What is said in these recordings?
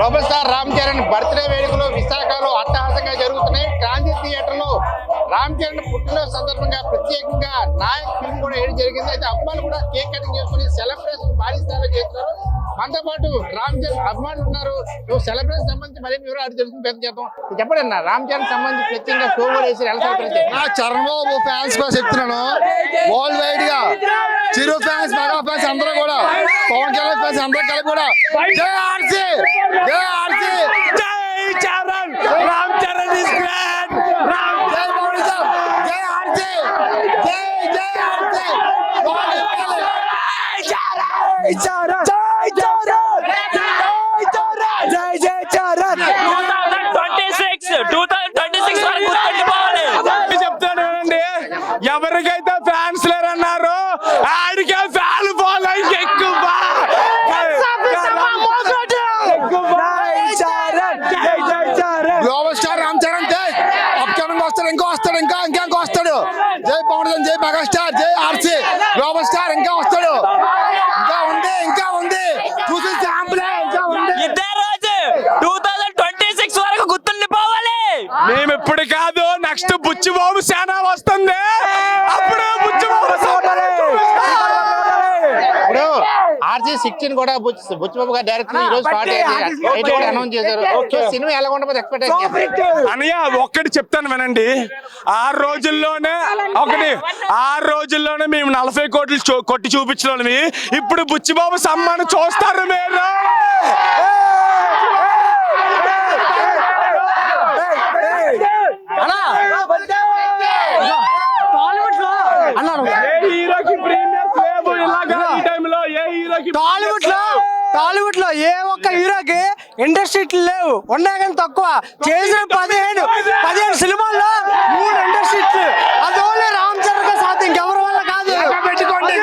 Global star Ram Charan birthday వేడుకలు విశాఖలో అట్టహాసంగా జరుగుతున్నాయి. క్రాంతి థియేటర్లో రామ్ చరణ్ పుట్టినరోజు సందర్భంగా ప్రత్యేకంగా నాయక్ ఫిల్మ్ కూడా ఏడు జరిగింది. అయితే అమ్మాయిలు కూడా కేక్ కటింగ్ చేసుకుని సెలబ్రేషన్ భారీ స్థాయిలో చేస్తున్నారు. మనతో పాటు రామ్ చరణ్ అభిమానులు ఉన్నారు. నువ్వు సెలబ్రేషన్ సంబంధించి మరిన్ని వివరాలు అడిగి తెలుసుకుని ప్రయత్నం చేద్దాం. చెప్పండి అన్న రామ్ చరణ్ సంబంధించి ప్రత్యేకంగా షో కూడా వేసి ఎలా సెలబ్రేట్ చేస్తారు నా చరణ్ బాబు ఫ్యాన్స్ కోసం చెప్తున్నాను. వరల్డ్ వైడ్గా. చిరు ఫ్యాన్స్ మెగా ఫ్యాన్స్ అందరూ కూడా. పవన్ కళ్యాణ్ ఫ్యాన్స్ అందరూ కలిపి కూడా. జై ఆర్సీ! జై ఆర్సీ! జై చరణ్! రామ్ చరణ్ ఇస్ గ్రేట్ రామ్ జై పవనిజం జై ఆర్సీ జై జై ఆర్సీ జై చరణ్ జై చరణ్ జై చరణ్ జై జై చరణ్ 2026 2026 వరకు గుర్తుండిపోవాలి చెప్తాను వినండి ఎవరికైతే ఫ్యాన్స్ లేరన్నారు ఆడికే ఫ్యాన్ ఫాలోయింగ్ ఎక్కువ గ్లోబల్ స్టార్ రామ్ చరణ్ జై అప్కమింగ్ వస్తాడు ఇంకా వస్తాడు ఇంకా ఇంకా ఇంకా వస్తాడు జై పవన్ జై స్టార్ జై ఆర్సీ గ్లోబల్ స్టార్ ఇంకా వస్తాడు ఇంకా ఉంది ఇంకా ఉంది చూసి శాంపుల్ ఇంకా ఉంది ఇదే రోజు 2026 వరకు గుర్తుండిపోవాలి మేము ఇప్పుడు కాదు నెక్స్ట్ బుచ్చిబాబు సేన వస్తుంది అప్పుడు బుచ్చిబాబు సోదరి ఇప్పుడు సిక్స్టీన్ కూడా బుచ్- బుచ్చిబాబు గారు డైరెక్టర్ ఈ రోజు స్టార్ట్ అయింది అనౌన్స్ చేశారు. సినిమా ఎలా ఉండబోతుంది ఎక్స్పెక్టేషన్ అనయ్య ఒక్కటి చెప్తాను వినండి. ఆరు రోజుల్లోనే ఒకటి ఆరు రోజుల్లోనే మేము నలభై కోట్లు చూ- కొట్టి చూపించడం ఇప్పుడు బుచ్చిబాబు సమ్మానం చూస్తారు మీరు ఏ హీరోకి ప్రీమియర్స్ లేవు ఇలాగా ఈ టైంలో ఏ హీరోకి టాలీవుడ్లో టాలీవుడ్లో ఏ ఒక్క హీరోకి ఇండస్ట్రీ లేవు. ఉన్నాయి కానీ తక్కువ. చేసిన పదిహేను పదిహేను సినిమాల్లో మూడు ఇండస్ట్రీ అది ఓన్లీ రామ్ చరణ్గా సాధ్యం. ఇంకెవరి వల్ల కాదు. పెట్టుకోండి.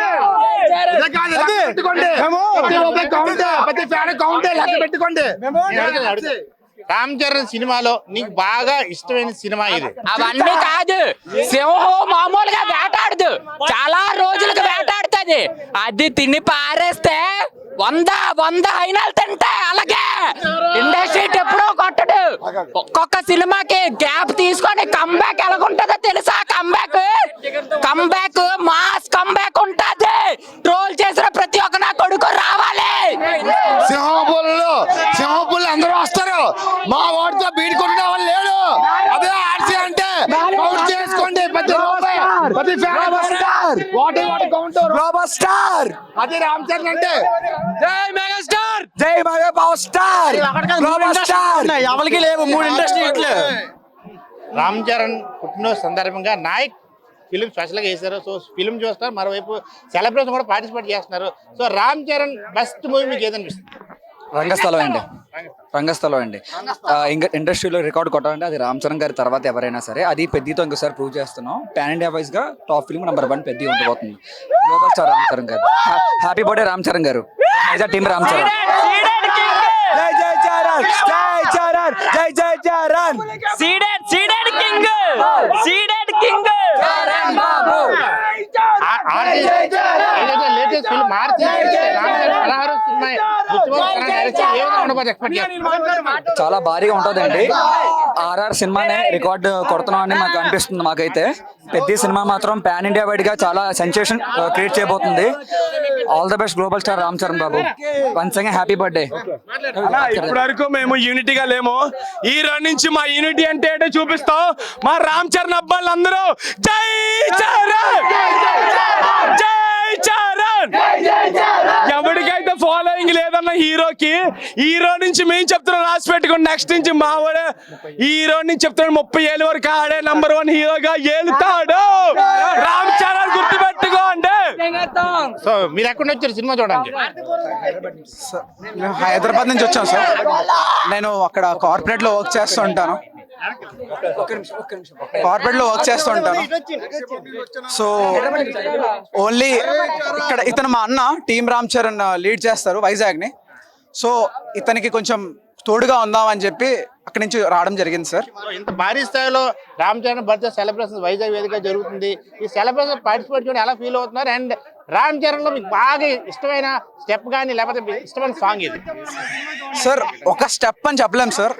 పెట్టుకోండి. రామ్ చరణ్ సినిమాలో నీకు బాగా ఇష్టమైన సినిమా ఇది అవన్నీ కాదు. సింహం మామూలుగా వేటాడదు. చాలా రోజులుగా వేటాడుతుంది. అది తిని పారేస్తే వంద వంద అయినాలు తింటాయి అలాగే. ఇండస్ట్రీ ఎప్పుడో కొట్టడు. ఒక్కొక్క సినిమాకి గ్యాప్ తీసుకొని కంబ్యాక్ ఎలాగుంటుందో తెలుసా కంబ్యాక్ కంబ్యాక్ మాస్ కంబ్యాక్ ఉంటది. ట్రోల్ చేసిన ప్రతి ఒక్క నా కొడుకు రావాలి. సింహపుల్లో సింహపుల్లు అందరూ వస్తారు. మా వాడితో బీట్ కొట్టిన వాళ్ళు లేడు. అదే ఆర్సీ అంటే చేసుకోండి. ప్రతి రూపాయి ప్రతి ఫ్యాన్ వాటి వాటి కౌంట్ గ్లోబల్ స్టార్ అది రామ్ చరణ్ అంటే. జై మెగాస్టార్ జై mega power star global star ఎవరికి లేవు మూడు ఇండస్ట్రీ రామ్ చరణ్ పుట్టినరోజు సందర్భంగా నాయక్ ఫిలిం స్పెషల్గా వేశారు సో ఫిలిం చూస్తారు. మరోవైపు సెలబ్రేషన్ కూడా పార్టిసిపేట్ చేస్తున్నారు. So Ram Charan best movie మీకు ఏదనిపిస్తుంది? రంగస్థలం అండి. రంగస్థలం. అండి. ఇంకా ఇండస్ట్రీలో రికార్డ్ కొట్టాలంటే అది రామ్ చరణ్ గారి తర్వాత ఎవరైనా సరే అది పెద్దతో ఇంకోసారి ప్రూవ్ చేస్తున్నాం. పాన్ ఇండియా వైజ్గా టాప్ ఫిల్మ్ నెంబర్ వన్ పెద్ద గ్లోబల్ స్టార్ రామ్ చరణ్ గారు. హ్యాపీ బర్త్డే రామ్ చరణ్ గారు. టీమ్ రామ్ చరణ్. జై జై చరణ్ జై చరణ్ జై జై Charan ceded ceded king ceded king ఏదైతే latest film March Ram Charan పదహారు సినిమా బుచ్చిబాబు చరణ్ ఎక్స్పెక్ట్ చాలా భారీగా ఉంటుందండి. ఆర్ఆర్ సినిమానే రికార్డ్ కొడుతున్నాం అని మాకు అనిపిస్తుంది మాకైతే. పెద్ద సినిమా మాత్రం పాన్ ఇండియా వైడ్గా చాలా సెన్సేషన్ క్రియేట్ చేయబోతుంది. All the best global star Ram Charan Babu once again happy birthday ఇప్పటి వరకు మేము యూనిటీగా లేము. ఈ రోజు నుంచి మా యూనిటీ అంటే ఏంటో చూపిస్తాం. మా రామ్ చరణ్ అబ్బాయిలు అందరూ. జై చరణ్ జై చరణ్ ఫాలోయింగ్ లేదన్న హీరోకి హీరో నుంచి మేము చెప్తున్నాం రాసి పెట్టుకుని నెక్స్ట్ నుంచి మా వాడే హీరో నుంచి చెప్తున్నాడు ముప్పై ఏళ్ళ వరకు ఆడే నంబర్ వన్ హీరోగా ఏలుతాడు. రామ్ చరణ్ గుర్తు పెట్టుకోండి సో మీరు ఎక్కడి నుంచి వచ్చారు సినిమా చూడడానికి? మేము హైదరాబాద్ నుంచి వచ్చాం సార్ నేను అక్కడ కార్పొరేట్లో వర్క్ చేస్తూ ఉంటాను. కార్పొరేట్లో వర్క్ చేస్తూ ఉంటాను. సో ఓన్లీ ఇక్కడ ఇతను మా అన్న టీమ్ రామ్ చరణ్ లీడ్ చేస్తారు వైజాగ్ని సో ఇతనికి కొంచెం తోడుగా ఉందామని చెప్పి అక్కడి నుంచి రావడం జరిగింది సార్. ఇంత భారీ స్థాయిలో రామ్ చరణ్ బర్త్డే సెలబ్రేషన్ వైజాగ్ వేదిక జరుగుతుంది. ఈ సెలబ్రేషన్ పార్టిసిపేట్ చేయడం ఎలా ఫీల్ అవుతున్నారు? అండ్ రామ్ చరణ్లో మీకు బాగా ఇష్టమైన స్టెప్ కానీ లేకపోతే ఇష్టమైన సాంగ్ ఇది సార్ ఒక స్టెప్ అని చెప్పలేం సార్.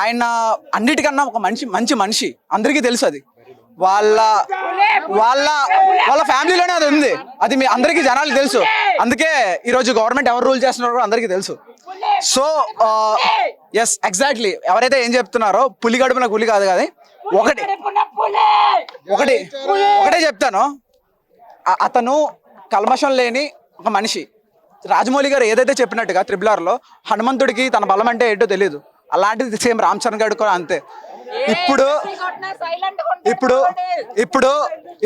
ఆయన అన్నిటికన్నా ఒక మంచి మంచి మనిషి. అందరికీ తెలుసు అది. వాళ్ళ వాళ్ళ వాళ్ళ ఫ్యామిలీలోనే అది ఉంది. అది మీ అందరికీ జనాలకు తెలుసు. అందుకే ఈరోజు గవర్నమెంట్ ఎవరు రూల్ చేస్తున్నారో కూడా అందరికీ తెలుసు. సో ఎస్ ఎగ్జాక్ట్లీ ఎవరైతే ఏం చెప్తున్నారో పులి గడుపున పులి కాదు కానీ ఒకటి ఒకటి ఒకటే చెప్తాను. అతను కల్మషం లేని ఒక మనిషి. రాజమౌళి గారు ఏదైతే చెప్పినట్టుగా త్రిబుల్ ఆర్లో హనుమంతుడికి తన బలం అంటే ఏంటో తెలియదు అలాంటిది సేమ్ రామ్ చరణ్ గారు కూడా అంతే. ఇప్పుడు ఇప్పుడు ఇప్పుడు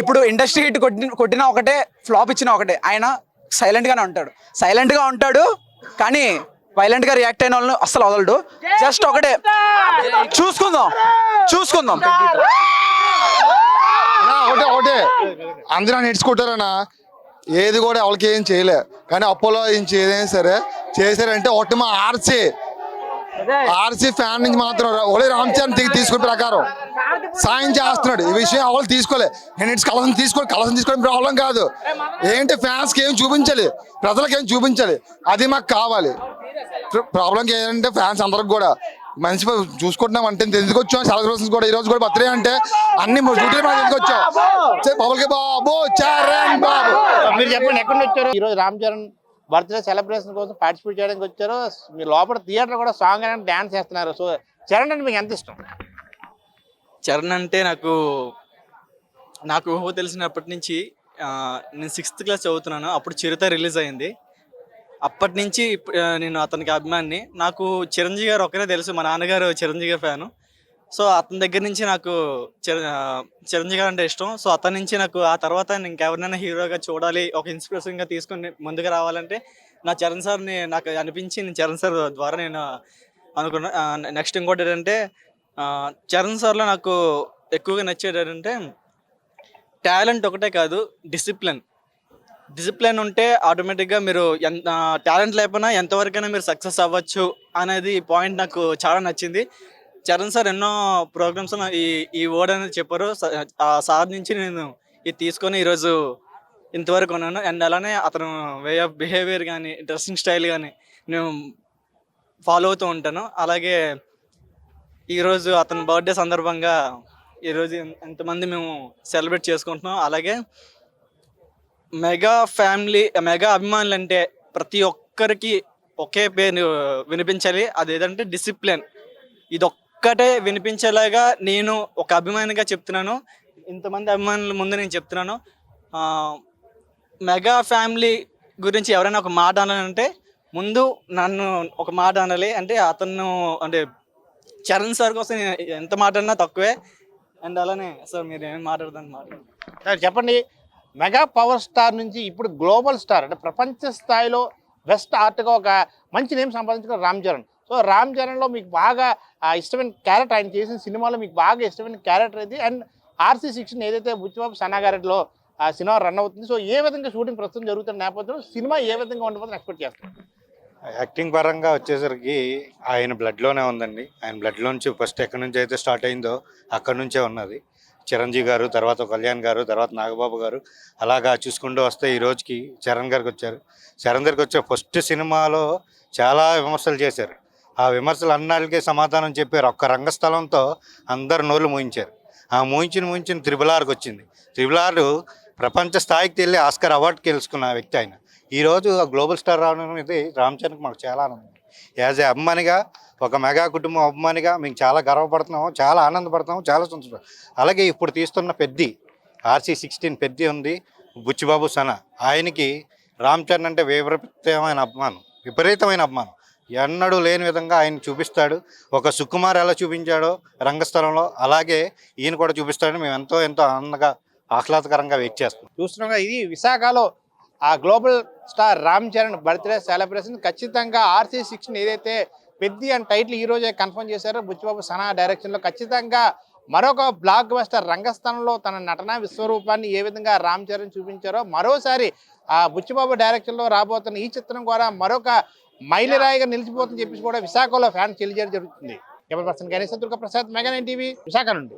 ఇప్పుడు ఇండస్ట్రీ హిట్ కొట్టిన కొట్టిన ఒకటే ఫ్లాప్ ఇచ్చిన ఒకటే. ఆయన సైలెంట్ గానే ఉంటాడు. సైలెంట్గా ఉంటాడు కానీ వైలెంట్గా రియాక్ట్ అయిన వాళ్ళని అస్సలు వదలడు. జస్ట్ ఒకటే. చూసుకుందాం. చూసుకుందాం. అన్నా, ఒకటే ఒకటే. అందరూ నేర్చుకుంటారన్నా ఏది కూడా ఎవరికి ఏం చేయలే. కానీ అపోలో ఏం చేయలేం సరే చేశారంటే ఒకటి మా ఆర్సీ. ఆర్సీ ఫ్యాన్ నుంచి మాత్రం ఒడే రామ్ చరణ్ తీసుకునే ప్రకారం సాయం చేస్తున్నాడు. ఈ విషయం ఎవరు తీసుకోలే. నేను ఇట్స్ కలసం తీసుకోవాలి కలసం తీసుకోవడం ప్రాబ్లం కాదు. ఏంటి ఫ్యాన్స్కి ఏం చూపించాలి? ప్రజలకు ఏం చూపించాలి? అది మాకు కావాలి. ప్రాబ్లం ఏంటంటే ఫ్యాన్స్ అందరికి కూడా. మంచి చూసుకుంటున్నాం అంటే ఎందుకు వచ్చాం? సెలబ్రేషన్స్ కూడా ఈ రోజు కూడా బర్త్డే అంటే అన్ని డ్యూటీలు మనం ఎందుకు వచ్చాం? బాబు చరణ్ బాబు! మీరు చెప్పండి ఎక్కడి నుంచి వచ్చారు? ఈ రోజు రామ్ చరణ్ బర్త్డే సెలబ్రేషన్ కోసం పార్టిసిపేట్ చేయడానికి వచ్చారు మీ లోపల థియేటర్ కూడా సాంగ్ అని డ్యాన్స్ చేస్తున్నారు. సో చరణ్ అంటే మీకు ఎంత ఇష్టం? చరణ్ అంటే నాకు నాకు ఊహ తెలిసినప్పటి నుంచి నేను సిక్స్త్ క్లాస్ చదువుతున్నాను. అప్పుడు చిరుత రిలీజ్ అయింది. అప్పటి నుంచి నేను అతనికి అభిమాని నాకు చిరంజీవి గారు ఒకరే తెలుసు మా నాన్నగారు చిరంజీవి గారు ఫ్యాను. సో అతని దగ్గర నుంచి నాకు చిర చిరంజీవి గారు అంటే ఇష్టం. సో అతని నుంచి నాకు ఆ తర్వాత నేను ఇంకెవరినైనా హీరోగా చూడాలి ఒక ఇన్స్పిరేషన్గా తీసుకొని ముందుకు రావాలంటే నా చరణ్ సార్ని నాకు అనిపించి నేను చరణ్ సార్ ద్వారా నేను అనుకున్నా. నెక్స్ట్ ఇంకోటి ఏంటంటే చరణ్ సార్లో నాకు ఎక్కువగా నచ్చేది ఏంటంటే టాలెంట్ ఒకటే కాదు డిసిప్లిన్. డిసిప్లిన్ ఉంటే ఆటోమేటిక్గా మీరు ఎంత టాలెంట్ లేకపోయినా ఎంతవరకైనా మీరు సక్సెస్ అవ్వచ్చు అనేది పాయింట్ నాకు చాలా నచ్చింది. చరణ్ సార్ ఎన్నో ప్రోగ్రామ్స్ ఈ ఈ వర్డ్ అనేది చెప్పారు. ఆ సార్ నుంచి నేను ఇది తీసుకొని ఈరోజు ఇంతవరకు ఉన్నాను. అండ్ అలానే అతను వే ఆఫ్ బిహేవియర్ కానీ డ్రెస్సింగ్ స్టైల్ కానీ నేను ఫాలో అవుతూ ఉంటాను. అలాగే ఈరోజు అతని బర్త్డే సందర్భంగా ఈరోజు ఎంతమంది మేము సెలబ్రేట్ చేసుకుంటున్నాం. అలాగే మెగా ఫ్యామిలీ మెగా అభిమానులు అంటే ప్రతి ఒక్కరికి ఒకే పేరు వినిపించాలి. అదేంటంటే డిసిప్లిన్ ఇది ఒక్కటే వినిపించేలాగా నేను ఒక అభిమానిగా చెప్తున్నాను. ఇంతమంది అభిమానుల ముందు నేను చెప్తున్నాను. మెగా ఫ్యామిలీ గురించి ఎవరైనా ఒక మాట అనాలంటే ముందు నన్ను ఒక మాట అనాలి. అంటే అతను అంటే చరణ్ సార్ కోసం నేను ఎంత మాట్లాడినా తక్కువే. అండ్ అలానే సార్ మీరు ఏం మాట్లాడదని మాట్లాడండి. సార్ చెప్పండి. మెగా పవర్ స్టార్ నుంచి ఇప్పుడు గ్లోబల్ స్టార్ అంటే ప్రపంచ స్థాయిలో బెస్ట్ ఆర్ట్గా ఒక మంచి నేమ్ సంపాదించుకున్న రామ్ చరణ్. సో రామ్ చరణ్లో మీకు బాగా ఆ, ఇష్టమైన క్యారెక్టర్ ఆయన చేసిన సినిమాలో మీకు బాగా ఇష్టమైన క్యారెక్టర్ ఇది అండ్ ఆర్సీ సిక్స్టీన్ ఏదైతే బుచ్చిబాబు సన్నాగారెడ్లో ఆ సినిమా రన్ అవుతుంది. సో ఏ విధంగా షూటింగ్ ప్రస్తుతం జరుగుతున్న నేపథ్యంలో సినిమా ఏ విధంగా ఉండబోతుంది ఎక్స్పెక్ట్ చేస్తాను యాక్టింగ్ పరంగా వచ్చేసరికి ఆయన బ్లడ్లోనే ఉందండి. ఆయన బ్లడ్లో నుంచి ఫస్ట్ ఎక్కడి నుంచి అయితే స్టార్ట్ అయిందో అక్కడి నుంచే ఉన్నది. చిరంజీవి గారు తర్వాత కళ్యాణ్ గారు తర్వాత నాగబాబు గారు అలాగా చూసుకుంటూ వస్తే ఈ రోజుకి చరణ్ గారికి వచ్చారు. చరణ్ గారికి వచ్చే ఫస్ట్ సినిమాలో చాలా విమర్శలు చేశారు. ఆ విమర్శలు అన్నాళ్ళకే సమాధానం చెప్పారు. ఒక్క రంగస్థలంతో అందరు నోళ్ళు మూయించారు. ఆ మూయించిన మూయించిన త్రిబుల్ ఆర్కి వచ్చింది. త్రిబుల్ ఆర్ ప్రపంచ స్థాయికి వెళ్ళి ఆస్కర్ అవార్డు గెలుచుకున్న వ్యక్తి ఆయన. ఈరోజు ఆ గ్లోబల్ స్టార్ రావడం అనేది రామ్ చరణ్కి మాకు చాలా ఆనందం. యాజ్ ఏ అభిమానిగా ఒక మెగా కుటుంబం అభిమానిగా మేము చాలా గర్వపడుతున్నాము చాలా ఆనందపడుతున్నాము చాలా సంతోషం అలాగే ఇప్పుడు తీస్తున్న పెద్ది ఆర్సీ సిక్స్టీన్ పెద్ది ఉంది బుచ్చిబాబు సన. ఆయనకి రామ్ చరణ్ అంటే విపరీతమైన అభిమానం విపరీతమైన అభిమానం. ఎన్నడూ లేని విధంగా ఆయన చూపిస్తాడు. ఒక సుకుమార్ ఎలా చూపించాడో రంగస్థలంలో అలాగే ఈయన కూడా చూపిస్తాడని మేము ఎంతో ఎంతో ఆనందంగా ఆహ్లాదకరంగా వెయిట్ చేస్తున్నాం. చూస్తున్నాం ఇది విశాఖలో ఆ global star Ram Charan birthday celebration. ఖచ్చితంగా ఆర్సీ సిక్స్ని ఏదైతే పెద్ది అండ్ టైటిల్ ఈ రోజే కన్ఫర్మ్ చేశారో బుచ్చిబాబు సనా డైరెక్షన్లో ఖచ్చితంగా మరొక బ్లాక్ బస్టర్ రంగస్థానంలో తన నటన విశ్వరూపాన్ని ఏ విధంగా రామ్ చరణ్ చూపించారో మరోసారి ఆ బుచ్చిబాబు డైరెక్షన్లో రాబోతున్న ఈ చిత్రం కూడా మరొక మైలురాయిగా నిలిచిపోతుందని చెప్పేసి కూడా విశాఖలో ఫ్యాన్స్ తెలియజేయడం జరుగుతుంది. Camera person Ganesh Durga Prasad mega nine TV Visakha నుండి.